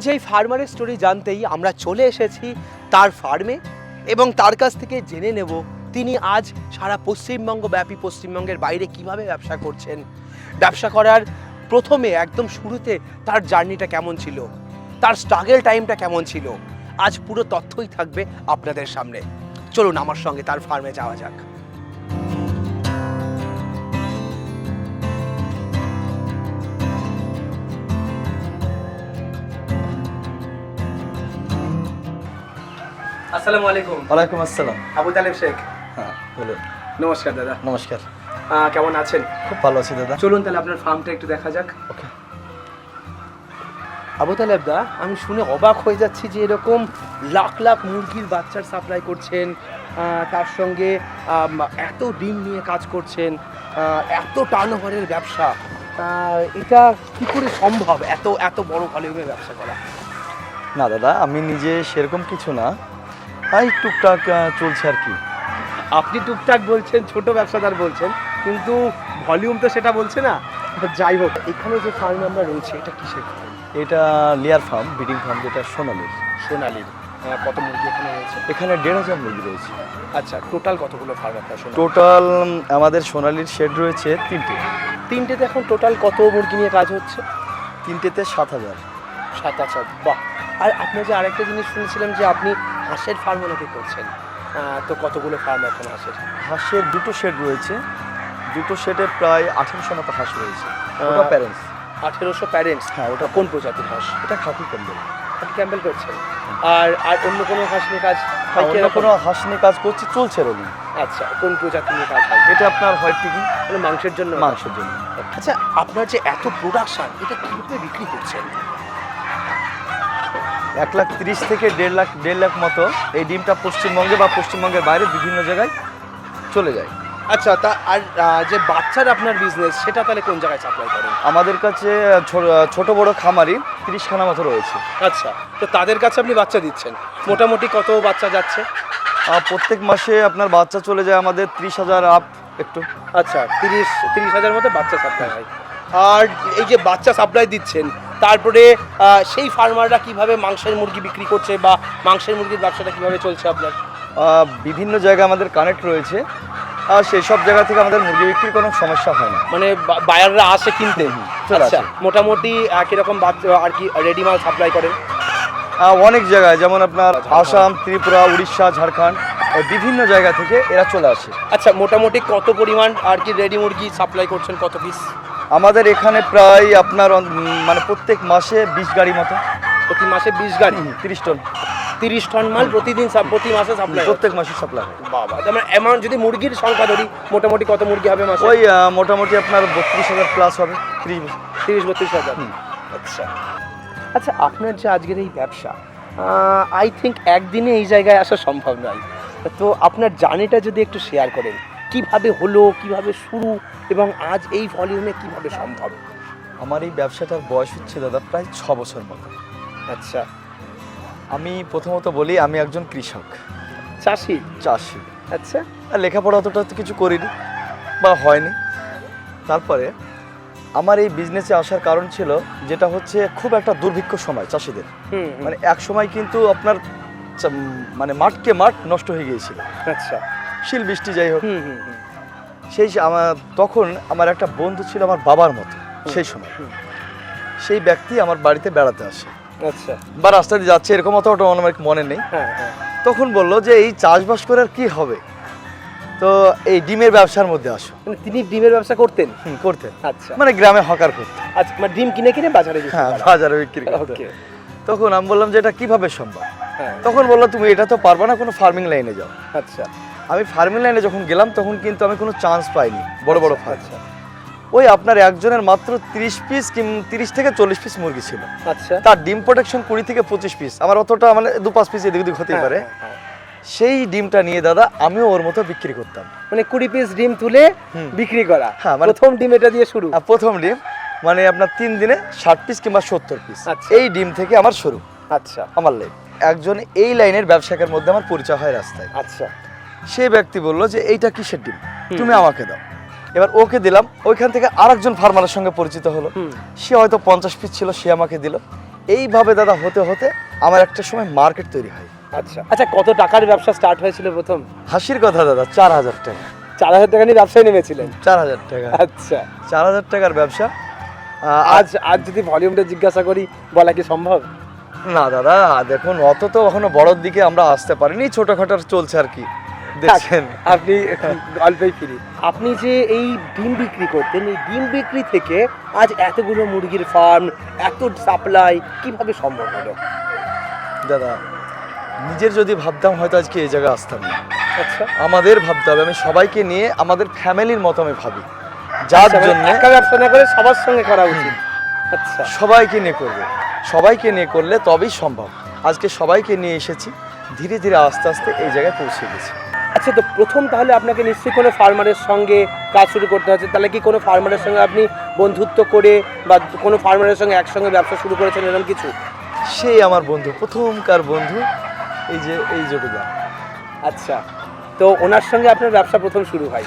যেই ফার্মারের স্টোরি জানতেই আমরা চলে এসেছি তার ফার্মে এবং তার কাছ থেকে জেনে নেব তিনি আজ সারা পশ্চিমবঙ্গ ব্যাপী পশ্চিমবঙ্গের বাইরে কীভাবে ব্যবসা করছেন। ব্যবসা করার প্রথমে একদম শুরুতে তার জার্নিটা কেমন ছিল? তার স্ট্রাগল টাইমটা কেমন ছিল? আজ পুরো তথ্যই থাকবে আপনাদের সামনে। চলুন আমার সঙ্গে তার ফার্মে যাওয়া যাক। আসসালামু আলাইকুম। ওয়ালাইকুম আসসালাম। আবু তালেব শেখ। হ্যাঁ বলুন। নমস্কার দাদা। নমস্কার। কেমন আছেন? খুব ভালো আছি দাদা। চলুন তাহলে আপনার ফার্মটা একটু দেখা যাক। ওকে। আবু তালেব দা আমি শুনে অবাক হয়ে যাচ্ছি যে এরকম লাখ লাখ মুরগির বাচ্চার সাপ্লাই করছেন তার সঙ্গে এত ডিম নিয়ে কাজ করছেন এত টার্নওভারের ব্যবসা এটা কি করে সম্ভব এত এত বড় ভলিউমের ব্যবসা করা? না দাদা আমি নিজে সেরকম কিছু না। এই টুকটাক চলছে আর কি। আপনি টুকটাক বলছেন ছোট ব্যবসাদার বলছেন কিন্তু ভলিউম তো সেটা বলছে না। যাই হোক এখানে যে ফার্মে আমরা রয়েছে এটা কিসের এটা লেয়ার ফার্ম ব্রিডিং ফার্ম যেটা সোনালির। সোনালির আহ, কত মুরগি এখানে রয়েছে? এখানে দেড় হাজার মুরগি রয়েছে। আচ্ছা টোটাল কতগুলো ফার্ম আপনার টোটাল আমাদের সোনালির শেড রয়েছে তিনটে। তিনটেতে এখন টোটাল কত মুরগি নিয়ে কাজ হচ্ছে? তিনটেতে সাত হাজার। সাত আচ্ছা বাহ। আর আপনি যে আরেকটা জিনিস শুনেছিলাম যে আপনি হাঁসের ফার্মও নাকি করছেন? তো কতগুলো ফার্ম এখন হাঁসের? হাঁসের দুটো শেড রয়েছে। দুটো শেডে প্রায় আঠেরোশো মতো হাঁস রয়েছে। ওটা প্যারেন্টস আঠেরোশো প্যারেন্টস হ্যাঁ ওটা কোন প্রজাতির হাঁস? এটা খাকি ক্যাম্বেল আপনি ক্যাম্পেল করছেন। আর আর অন্য কোনো হাঁস নিয়ে কাজ হয় অন্য কোনো হাঁস নিয়ে কাজ করছি চলছে রোলিং আচ্ছা কোন প্রজাতি নিয়ে কাজ হয়? এটা আপনার হোয়াইট টিকি মানে মাংসের জন্য? মাংসের জন্য। আচ্ছা আপনার যে এত প্রোডাকশন এটা কীভাবে বিক্রি করছেন এক লাখ তিরিশ থেকে দেড় লাখ দেড় লাখ মতো এই ডিমটা পশ্চিমবঙ্গে বা পশ্চিমবঙ্গের বাইরে বিভিন্ন জায়গায় চলে যায়। আচ্ছা তা আর যে বাচ্চার আপনার বিজনেস সেটা তাহলে কোন জায়গায় সাপ্লাই করেন? আমাদের কাছে ছোট বড় খামারি তিরিশখানা মতো রয়েছে। আচ্ছা তো তাদের কাছে আপনি বাচ্চা দিচ্ছেন। মোটামুটি কত বাচ্চা যাচ্ছে? প্রত্যেক মাসে আপনার বাচ্চা চলে যায় আমাদের ত্রিশ হাজার আপ একটু। আচ্ছা তিরিশ তিরিশ হাজার মতো বাচ্চা সাপ্লাই হয়। আর এই যে বাচ্চা সাপ্লাই দিচ্ছেন তারপরে সেই ফার্মাররা কীভাবে মাংসের মুরগি বিক্রি করছে বা মাংসের মুরগির ব্যবসাটা কীভাবে চলছে আপনার? বিভিন্ন জায়গায় আমাদের কানেক্ট রয়েছে। আর সেই সব জায়গা থেকে আমাদের মুরগি বিক্রির কোনো সমস্যা হয় না। মানে বায়াররা আসে কিনতে? আচ্ছা। মোটামুটি কীরকম বাচ্চা আর কি রেডি মাল সাপ্লাই করেন? অনেক জায়গায় যেমন আপনার আসাম ত্রিপুরা উড়িষ্যা ঝাড়খণ্ড বিভিন্ন জায়গা থেকে এরা চলে আসে। আচ্ছা মোটামুটি কত পরিমাণ আর কি রেডি মুরগি সাপ্লাই করছেন কত পিস আমাদের এখানে প্রায় আপনার মানে প্রত্যেক মাসে বিশ গাড়ি মতো। প্রতি মাসে বিশ গাড়ি? তিরিশ টন। তিরিশ টন মাল প্রতিদিন প্রতি মাসে সাপ্লাই প্রত্যেক মাসে সাপ্লাই বাবা তার মানে অ্যামাউন্ট যদি মুরগির সংখ্যা ধরি মোটামুটি কত মুরগি হবে মাসে? ওই মোটামুটি আপনার বত্রিশ হাজার প্লাস হবে ত্রিশ তিরিশ বত্রিশ হাজার। আচ্ছা। আচ্ছা আপনার যে আজকের এই ব্যবসা আই থিঙ্ক একদিনে এই জায়গায় আসা সম্ভব নয়। তো আপনার জার্নিটা যদি একটু শেয়ার করেন। কীভাবে হলো কীভাবে শুরু এবং আজ এই ভলিউমে কীভাবে সম্ভব? আমার এই ব্যবসাটার বয়স হচ্ছে দাদা প্রায় ছ বছর মতো। আচ্ছা। আমি প্রথমত বলি আমি একজন কৃষক। চাষি? চাষি। আচ্ছা। আর লেখাপড়া অতটা তো কিছু করিনি বা হয়নি। তারপরে আমার এই বিজনেসে আসার কারণ ছিল যেটা হচ্ছে খুব একটা দুর্ভিক্ষ সময় চাষিদের। মানে এক সময় কিন্তু আপনার মানে মাঠকে মাঠ নষ্ট হয়ে গিয়েছিল। আচ্ছা। শিল বৃষ্টি যাই হোক। সেই আমার তখন আমার একটা বন্ধু ছিল আমার বাবার মতো সেই সময়। সেই ব্যক্তি আমার বাড়িতে বেড়াতে আসে। আচ্ছা। বা রাস্তা দিয়ে যাচ্ছে এরকম অত অত আমার মনে নেই। হ্যাঁ হ্যাঁ। তখন বলল যে এই চাষবাস করে আর কি হবে? তো এই ডিমের ব্যবসার মধ্যে আসো। মানে তিনি ডিমের ব্যবসা করতেন? হুম, করতে আচ্ছা। মানে গ্রামে হকার করতে আচ্ছা মানে ডিম কিনে কিনে বাজারে হ্যাঁ। বাজারে বিক্রি ওকে। তখন আমি বললাম যে এটা কীভাবে সম্ভব? হ্যাঁ। তখন বলল তুমি এটা তো পারবা না কোনো ফার্মিং লাইনে যাও। আচ্ছা। আমি ফার্মিং লাইনে যখন গেলাম তখন কিন্তু আমি কোনো চান্স পাইনি বড় বড় আচ্ছা, ফার্ম আচ্ছা। ওই আপনার একজনের মাত্র তিরিশ পিস কিম তিরিশ থেকে চল্লিশ পিস মুরগি ছিল। আচ্ছা। তার ডিম প্রোটেকশন কুড়ি থেকে পঁচিশ পিস আমার অতটা মানে দু পাঁচ পিস এদিক ওদিক হতেই হ্যাঁ, পারে। হ্যাঁ, হ্যাঁ। সেই ডিমটা নিয়ে দাদা আমিও ওর মতো বিক্রি করতাম। মানে কুড়ি পিস ডিম তুলে। বিক্রি করা। হ্যাঁ, মানে- প্রথম ডিম এটা দিয়ে শুরু। আর প্রথম ডিম মানে আপনার তিন দিনে ষাট পিস কিংবা সত্তর পিস আচ্ছা। এই ডিম থেকে আমার শুরু। আচ্ছা। আমার লাইফ একজন এই লাইনের ব্যবসাকের মধ্যে আমার পরিচয় হয় রাস্তায়। আচ্ছা। সেই ব্যক্তি বলল যে এইটা কিসের ডিম? তুমি আমাকে দাও। এবার ওকে দিলাম ওইখান থেকে আরেকজন ফার্মারের সঙ্গে পরিচিত হলো। সে হয়তো পঞ্চাশ পিস ছিল সে আমাকে দিল। এইভাবে দাদা হতে হতে আমার একটা সময় মার্কেট তৈরি হয়। আচ্ছা। আচ্ছা কত টাকার ব্যবসা স্টার্ট হয়েছিল প্রথম? হাসির কথা দাদা চার হাজার টাকা। চার হাজার টাকা নিয়ে ব্যবসায় নেমেছিলেন? চার হাজার টাকা। আচ্ছা। চার হাজার টাকার ব্যবসা। আজ আজ যদি ভলিউমটা জিজ্ঞাসা করি বলা কি সম্ভব? না দাদা দেখুন অত তো এখনও বড়র দিকে আমরা আসতে পারিনি ছোটখাটো চলছে আর কি। দেখছেন। আপনি গল্পেই ফিরি। আপনি যে এই ডিম বিক্রি করতেন এই ডিম বিক্রি থেকে আজ এতগুলো মুরগির ফার্ম এত সাপ্লাই কীভাবে সম্ভব হলো? দাদা নিজের যদি ভাবতাম হয়তো আজকে এই জায়গায় আসতাম না। আচ্ছা। আমাদের ভাবতে হবে আমি সবাইকে নিয়ে আমাদের ফ্যামিলির মতো আমি ভাবি। যার আচ্ছা, মানে জন্য একা ব্যবসা না করে সবার সঙ্গে করা উচিত। আচ্ছা। সবাইকে নিয়ে করবে। সবাইকে নিয়ে করলে তবেই সম্ভব। আজকে সবাইকে নিয়ে এসেছি ধীরে ধীরে আস্তে আস্তে এই জায়গায় পৌঁছে গেছি। আচ্ছা তো প্রথম তাহলে আপনাকে নিশ্চয়ই কোনো ফার্মারের সঙ্গে কাজ শুরু করতে হচ্ছে তাহলে কি কোনো ফার্মারের সঙ্গে আপনি বন্ধুত্ব করে বা কোনো ফার্মারের সঙ্গে একসঙ্গে ব্যবসা শুরু করেছেন এরকম কিছু? সেই আমার বন্ধু প্রথমকার বন্ধু এই যে এই জটুদা আচ্ছা তো ওনার সঙ্গে আপনার ব্যবসা প্রথম শুরু হয়।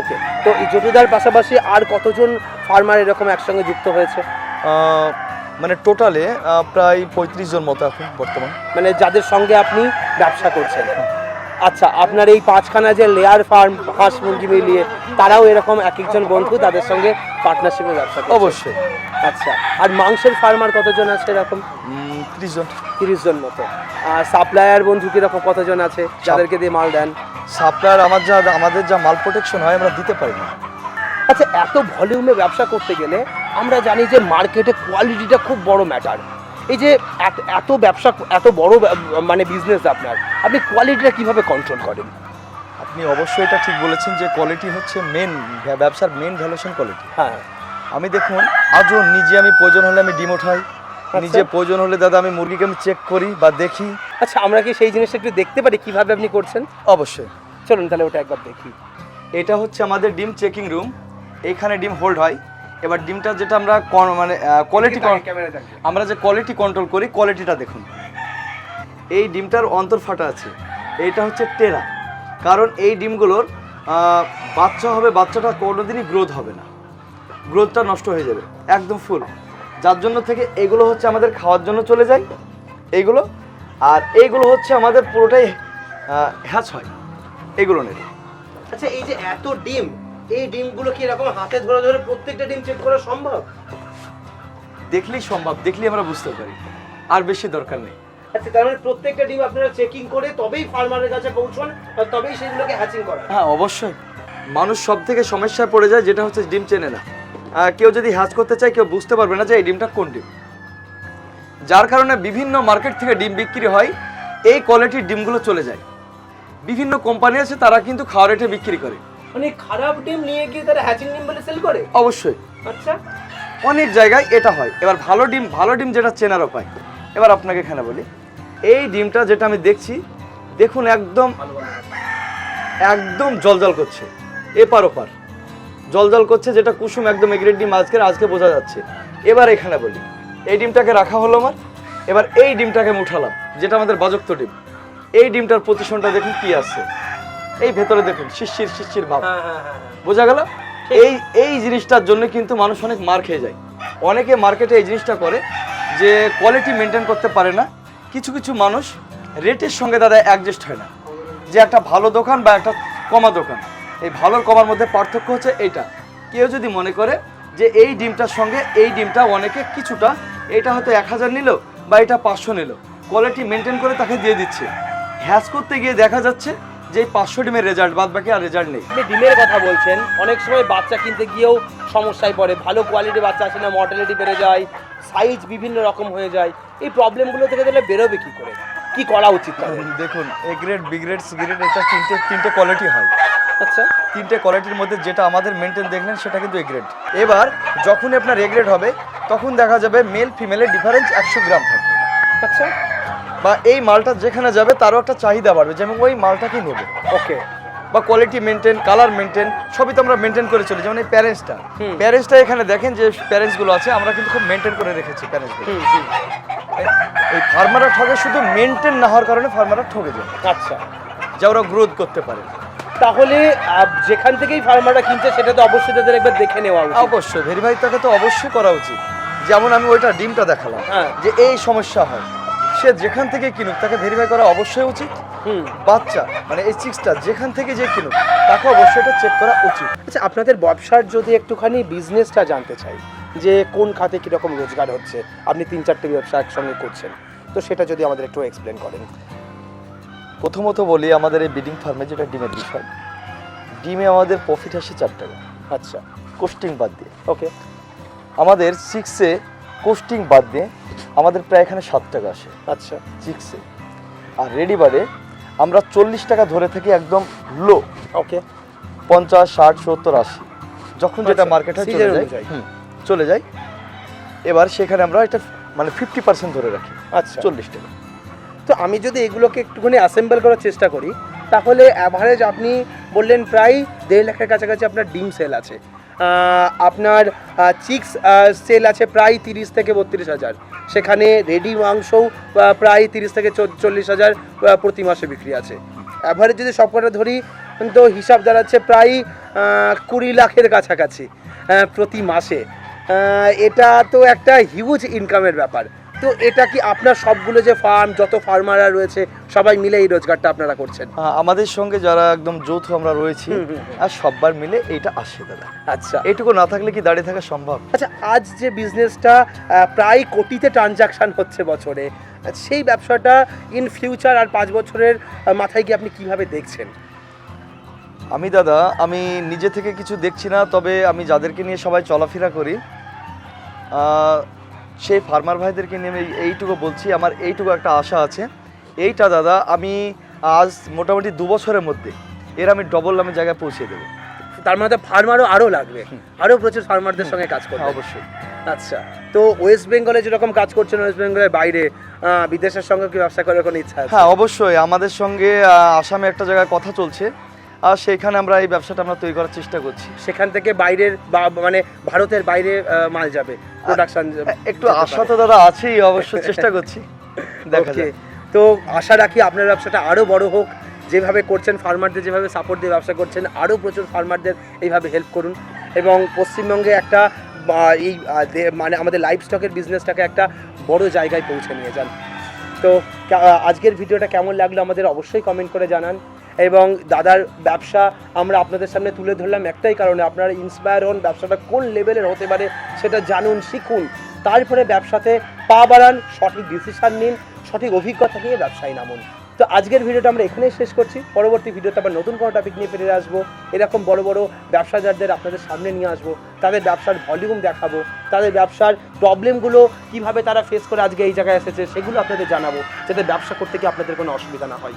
ওকে তো এই জমিদার পাশাপাশি আর কতজন ফার্মার এরকম একসঙ্গে যুক্ত হয়েছে? মানে টোটালে প্রায় পঁয়ত্রিশ জন মতো এখন বর্তমান। মানে যাদের সঙ্গে আপনি ব্যবসা করছেন। আচ্ছা আপনার এই পাঁচখানা যে লেয়ার ফার্ম হাঁস মুরগি মিলিয়ে তারাও এরকম এক একজন বন্ধু তাদের সঙ্গে পার্টনারশিপে ব্যবসা অবশ্যই। আচ্ছা আর মাংসের ফার্মার কতজন আছে এরকম? ত্রিশ জন। তিরিশ জন মতো। আর সাপ্লায়ার বন্ধু কীরকম কতজন আছে? যাদেরকে দিয়ে মাল দেন? সাপ্লায়ার আমার যা আমাদের যা মাল প্রোটেকশন হয় আমরা দিতে পারি না। আচ্ছা এত ভলিউমে ব্যবসা করতে গেলে আমরা জানি যে মার্কেটে কোয়ালিটিটা খুব বড় ম্যাটার এই যে এত- এত ব্যবসা এত বড় মানে বিজনেস আপনার আপনি কোয়ালিটিটা কীভাবে কন্ট্রোল করেন? আপনি অবশ্যই এটা ঠিক বলেছেন যে কোয়ালিটি হচ্ছে মেন ব্যবসার মেন ভ্যালুয়েশন কোয়ালিটি হ্যাঁ আমি দেখুন আজও নিজে আমি প্রয়োজন হলে আমি ডিম ওঠাই নিজে প্রয়োজন হলে দাদা আমি মুরগিকে আমি চেক করি বা দেখি। আচ্ছা আমরা কি সেই জিনিসটা একটু দেখতে পারি কীভাবে আপনি করছেন? অবশ্যই। চলুন তাহলে ওটা একবার দেখি। এটা হচ্ছে আমাদের ডিম চেকিং রুম এইখানে ডিম হোল্ড হয়। এবার ডিমটা যেটা আমরা মানে কোয়ালিটি আমরা যে কোয়ালিটি কন্ট্রোল করি কোয়ালিটিটা দেখুন। এই ডিমটার অন্তর ফাটা আছে। এইটা হচ্ছে টেরা। কারণ এই ডিমগুলোর বাচ্চা হবে বাচ্চাটা কোনোদিনই গ্রোথ হবে না। গ্রোথটা নষ্ট হয়ে যাবে একদম ফুল যার জন্য থেকে এগুলো হচ্ছে আমাদের খাওয়ার জন্য চলে যায় এইগুলো। আর এইগুলো হচ্ছে আমাদের পুরোটাই হ্যাচ হয়। এগুলো নেই আচ্ছা এই যে এত ডিম এই ডিমগুলো কি এরকম হাতে ধরে ধরে প্রত্যেকটা ডিম চেক করা সম্ভব? দেখলেই সম্ভব দেখলেই আমরা বুঝতে পারি। আর বেশি দরকার নেই। আচ্ছা তার মানে প্রত্যেকটা ডিম আপনারা চেকিং করে তবেই ফার্মারের কাছে পৌঁছন আর তবেই সেগুলোকে হ্যাচিং করেন। হ্যাঁ অবশ্যই। মানুষ সব থেকে সমস্যায় পড়ে যায় যেটা হচ্ছে ডিম চেনে না। কেউ যদি হ্যাচ করতে চায় কেউ বুঝতে পারবে না যে এই ডিমটা কোন ডিম। যার কারণে বিভিন্ন মার্কেট থেকে ডিম বিক্রি হয় এই কোয়ালিটির ডিমগুলো চলে যায়। বিভিন্ন কোম্পানি আছে তারা কিন্তু খাওয়ার রেটে বিক্রি করে। মানে খারাপ ডিম নিয়ে গিয়ে তারা হ্যাচিং ডিম বলে সেল করে? অবশ্যই। আচ্ছা। অনেক জায়গায় এটা হয়। এবার ভালো ডিম ভালো ডিম যেটা চেনার উপায় এবার আপনাকে এখানে বলি এই ডিমটা যেটা আমি দেখছি দেখুন একদম একদম জলজল করছে। এপার ওপার। জলজল করছে যেটা কুসুম একদম এগ্রেড ডিম আজকের আজকে বোঝা যাচ্ছে। এবার এখানে বলি এই ডিমটাকে রাখা হলো আমার। এবার এই ডিমটাকে আমি উঠালাম যেটা আমাদের বাজক্ত ডিম। এই ডিমটার পজিশনটা দেখুন কি আছে। এই ভেতরে দেখুন শিশির শিশির ভাব। হ্যাঁ হ্যাঁ হ্যাঁ বোঝা গেল? এই এই জিনিসটার জন্য কিন্তু মানুষ অনেক মার খেয়ে যায়। অনেকে মার্কেটে এই জিনিসটা করে যে কোয়ালিটি মেনটেন করতে পারে না। কিছু কিছু মানুষ রেটের সঙ্গে দাদা অ্যাডজাস্ট হয় না। যে একটা ভালো দোকান বা একটা কমা দোকান। এই ভালোর কমার মধ্যে পার্থক্য হচ্ছে এইটা। কেউ যদি মনে করে যে এই ডিমটার সঙ্গে এই ডিমটা অনেকে কিছুটা এটা হয়তো এক হাজার নিল বা এটা পাঁচশো নিল। কোয়ালিটি মেনটেন করে তাকে দিয়ে দিচ্ছে। হ্যাচ করতে গিয়ে দেখা যাচ্ছে যে পাঁচশো ডিমের রেজাল্ট বাদ বাকি আর রেজাল্ট নেই। আপনি ডিমের কথা বলছেন অনেক সময় বাচ্চা কিনতে গিয়েও সমস্যায় পড়ে। ভালো কোয়ালিটির বাচ্চা আসে না মর্টালিটি বেড়ে যায় সাইজ বিভিন্ন রকম হয়ে যায়। এই প্রবলেমগুলো থেকে তাহলে বেরোবে কী করে? কি করা উচিত দেখুন A grade B grade C grade এটা তিনটে তিনটে কোয়ালিটি হয়। আচ্ছা। তিনটে কোয়ালিটির মধ্যে যেটা আমাদের মেনটেন দেখলেন সেটা কিন্তু এ গ্রেড এবার যখনই আপনার এ গ্রেড হবে তখন দেখা যাবে মেল ফিমেলের ডিফারেন্স একশো গ্রাম থাকবে। আচ্ছা। বা এই মালটা যেখানে যাবে তারও একটা চাহিদা বাড়বে যেমন ওই মালটাকেই নেবে? ওকে বা কোয়ালিটি মেনটেন কালার মেনটেন সবই তো আমরা মেনটেন করে চলি যেমন এই প্যারেন্টসটা। প্যারেন্টসটা এখানে দেখেন যে প্যারেন্টসগুলো আছে আমরা কিন্তু খুব মেনটেন করে রেখেছি প্যারেন্টসগুলো এই ফার্মাররা ঠকে শুধু মেনটেন না হওয়ার কারণে ফার্মাররা ঠকে যায়। আচ্ছা। যা ওরা গ্রোথ করতে পারে। তাহলে যেখান থেকেই ফার্মাররা কিনছে সেটা তো অবশ্যই তাদের একবার দেখে নেওয়া উচিত। অবশ্যই ভেরিফাই তাকে তো অবশ্যই করা উচিত। যেমন আমি ওইটা ডিমটা দেখালাম হ্যাঁ। যে এই সমস্যা হয়। সে যেখান থেকে কিনুক তাকে ভেরিফাই করা অবশ্যই উচিত। হুম। বাচ্চা মানে এই চিক্সটা যেখান থেকে যে কিনুক তাকে অবশ্যই এটা চেক করা উচিত। আচ্ছা আপনাদের ব্যবসার যদি একটুখানি বিজনেসটা জানতে চাই যে কোন খাতে কীরকম রোজগার হচ্ছে আপনি তিন চারটে ব্যবসা একসঙ্গে করছেন তো সেটা যদি আমাদের একটু এক্সপ্লেন করেন। প্রথমত বলি আমাদের এই বিডিং ফার্মে যেটা ডিমের বিষয় ডিমে আমাদের প্রফিট আসে চার টাকা। আচ্ছা। কোস্টিং বাদ দিয়ে। ওকে আমাদের সিক্সে কোস্টিং বাদ দিয়ে আমাদের প্রায় এখানে সাত টাকা আসে। আচ্ছা। সিক্সে আর রেডি বারে আমরা চল্লিশ টাকা ধরে থাকি একদম লো ওকে পঞ্চাশ ষাট সত্তর আশি। যখন যেটা আচ্ছা, মার্কেটে চলে যায় হুম, চলে যায় এবার সেখানে আমরা এটা মানে ফিফটি পার্সেন্ট ধরে রাখি। আচ্ছা। চল্লিশ টাকা। তো আমি যদি এগুলোকে একটুখানি অ্যাসেম্বল করার চেষ্টা করি তাহলে অ্যাভারেজ আপনি বললেন প্রায় দেড় লাখের কাছাকাছি আপনার ডিম সেল আছে। আপনার চিক্স সেল আছে প্রায় তিরিশ থেকে বত্রিশ হাজার। সেখানে রেডি মাংসও প্রায় তিরিশ থেকে চল্লিশ হাজার প্রতি মাসে বিক্রি আছে। অ্যাভারেজ যদি সবকটা ধরি, তো হিসাব দাঁড়াচ্ছে প্রায় কুড়ি লাখের কাছাকাছি প্রতি মাসে। এটা তো একটা হিউজ ইনকামের ব্যাপার। তো এটা কি আপনার সবগুলো যে ফার্ম যত ফার্মাররা রয়েছে সবাই মিলে এই রোজগারটা আপনারা করছেন? আমাদের সঙ্গে যারা একদম যৌথ আমরা রয়েছি। আর সববার মিলে এইটা আসে দাদা। আচ্ছা। এটুকু না থাকলে কি দাঁড়িয়ে থাকা সম্ভব? আচ্ছা আজ যে বিজনেসটা প্রায় কোটিতে ট্রানজাকশন হচ্ছে বছরে সেই ব্যবসাটা ইন ফিউচার আর পাঁচ বছরের মাথায় কি আপনি কীভাবে দেখছেন? আমি দাদা আমি নিজে থেকে কিছু দেখছি না তবে আমি যাদেরকে নিয়ে সবাই চলাফেরা করি সেই ফার্মার ভাইদেরকে নিয়ে আমি এইটুকু বলছি আমার এইটুকু একটা আশা আছে। এইটা দাদা আমি আজ মোটামুটি দু বছরের মধ্যে এর আমি ডবল আমি জায়গায় পৌঁছে দেবো। তার মানে ফার্মারও আরও লাগবে। আরও প্রচুর ফার্মারদের সঙ্গে কাজ করবে। হ্যাঁ, অবশ্যই। আচ্ছা তো ওয়েস্ট বেঙ্গলে যেরকম কাজ করছেন ওয়েস্ট বেঙ্গলের বাইরে বিদেশের সঙ্গে কি ব্যবসা করার কোনো ইচ্ছা হ্যাঁ অবশ্যই। আমাদের সঙ্গে আসামে একটা জায়গায় কথা চলছে। আর সেইখানে আমরা এই ব্যবসাটা আমরা তৈরি করার চেষ্টা করছি। সেখান থেকে বাইরের বা মানে ভারতের বাইরে মাল যাবে প্রোডাকশন একটু আশা তো দাদা আছেই অবশ্য চেষ্টা করছি। দেখা তো আশা রাখি আপনার ব্যবসাটা আরও বড় হোক। যেভাবে করছেন ফার্মারদের যেভাবে সাপোর্ট দিয়ে ব্যবসা করছেন আরও প্রচুর ফার্মারদের এইভাবে হেল্প করুন। এবং পশ্চিমবঙ্গে একটা এই মানে আমাদের লাইফ স্টকের বিজনেসটাকে একটা বড় জায়গায় পৌঁছে নিয়ে যান। তো আজকের ভিডিওটা কেমন লাগল আমাদের অবশ্যই কমেন্ট করে জানান। এবং দাদার ব্যবসা আমরা আপনাদের সামনে তুলে ধরলাম একটাই কারণে, আপনারা ইন্সপায়ার হন, ব্যবসাটা কোন লেভেলের হতে পারে সেটা জানুন, শিখুন। তারপরে ব্যবসাতে পা বাড়ান, সঠিক ডিসিশান নিন, সঠিক অভিজ্ঞতা নিয়ে ব্যবসায় নামুন। তো আজকের ভিডিওটা আমরা এখানেই শেষ করছি। পরবর্তী ভিডিওতে আবার নতুন কোনো টপিক নিয়ে ফিরে আসব। এরকম বড় বড় ব্যবসাদারদের আপনাদের সামনে নিয়ে আসব। তাদের ব্যবসার ভলিউম দেখাবো। তাদের ব্যবসার প্রবলেমগুলো কীভাবে তারা ফেস করে আজকে এই জায়গায় এসেছে, সেগুলো আপনাদের জানাব। যাতে ব্যবসা করতে গিয়ে আপনাদের কোনো অসুবিধা না হয়।